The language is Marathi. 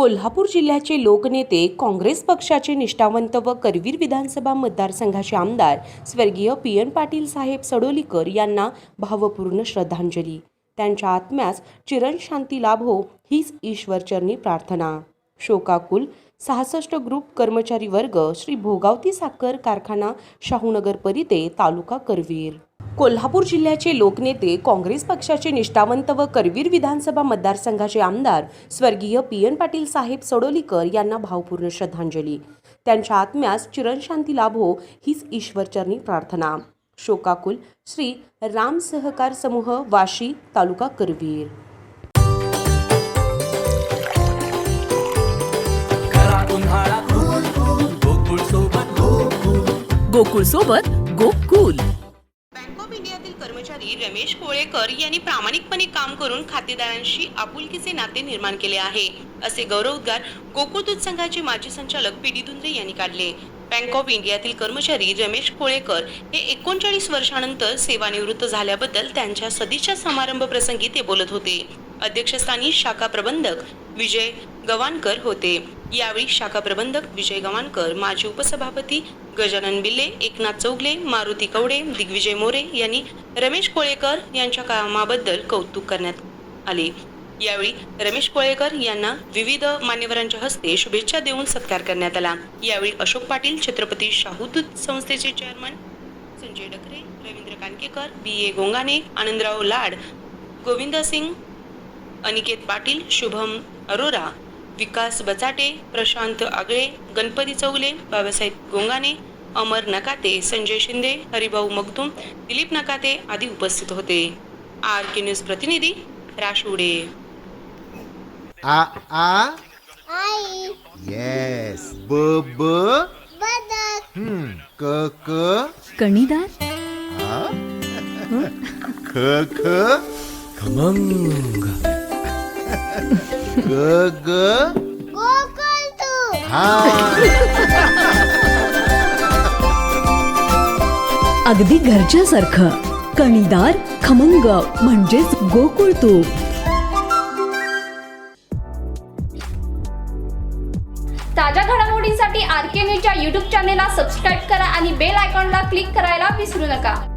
कोल्हापूर जिल्ह्याचे लोकनेते काँग्रेस पक्षाचे निष्ठावंत व करवीर विधानसभा मतदारसंघाचे आमदार स्वर्गीय पी एन पाटील साहेब सडोलीकर यांना भावपूर्ण श्रद्धांजली. त्यांच्या आत्म्यास चिरंशांती लाभो हीच ईश्वरचरणी प्रार्थना. शोकाकुल सहासष्ट ग्रुप कर्मचारी वर्ग श्री भोगावती साखर कारखाना शाहूनगर परिते तालुका करवीर. कोल्हापूर जिल्ह्याचे लोकनेते काँग्रेस पक्षाचे निष्ठावंत व करवीर विधानसभा मतदारसंघाचे आमदार स्वर्गीय पी एन पाटील साहेब सडोलीकर यांना भावपूर्ण श्रद्धांजली. त्यांच्या आत्म्यास चिरंशांती लाभो हीच ईश्वरचरणी प्रार्थना. शोकाकुल श्री राम सहकार समूह वाशी तालुका करवीर. गोकुळ. सोबत गोकुळ. इंडियातील रमेश कोळेकर यांनी प्रामाणिकपणे काम करून खातेदारांशी आपुलकीचे नाते निर्माण केले आहे असे गौरवोद्गार गोकुळ दूध संघाचे माजी संचालक पी डी धुंद्रे यांनी काढले. बँक ऑफ इंडियातील कर्मचारी रमेश कोळेकर हे एकोणचाळीस वर्षानंतर सेवानिवृत्त झाल्याबद्दल त्यांच्या सदिच्छा समारंभ प्रसंगी ते बोलत होते. अध्यक्षस्थानी शाखा प्रबंधक विजय गवाणकर होते. यावेळी शाखा प्रबंधक विजय गवाणकर माजी उपसभापती गजानन बिल्ले एकनाथ चौगले मारुती कवडे दिग्विजय मोरे यांनी रमेश कोळेकर यांच्या कामाबद्दल कौतुक करण्यात आले. यावेळी रमेश कोळेकर यांना विविध मान्यवरांच्या हस्ते शुभेच्छा देऊन सत्कार करण्यात आला. यावेळी अशोक पाटील छत्रपती शाहूदूत संस्थेचे chairman Sanjay Dakare Ravindra Kankekar B A Gongane Anandrao Lad Govind Singh Aniket Patil Shubham Arora Vikas Bachate Prashant Agale Ganpati Chougule Babasaheb गोंगाने अमर नकाते संजय शिंदे हरिभाऊ मगदूम दिलीप नकाते आदी उपस्थित होते. आर के न्यूज प्रतिनिधी राशुडे आ आ? आई. येस ब ब? बदक. हम्म. क क? कणीदार? आ? ख ख? खमंग. ग ग. हा. अगदी घरच्यासारखं. कणीदार खमंग म्हणजेच गोकुळ तूप ताज्या घडामोडींसाठी आर के न्यूजच्या यूट्यूब चॅनेलला सबस्क्राईब करा आणि बेल आयकॉनला क्लिक करायला विसरू नका.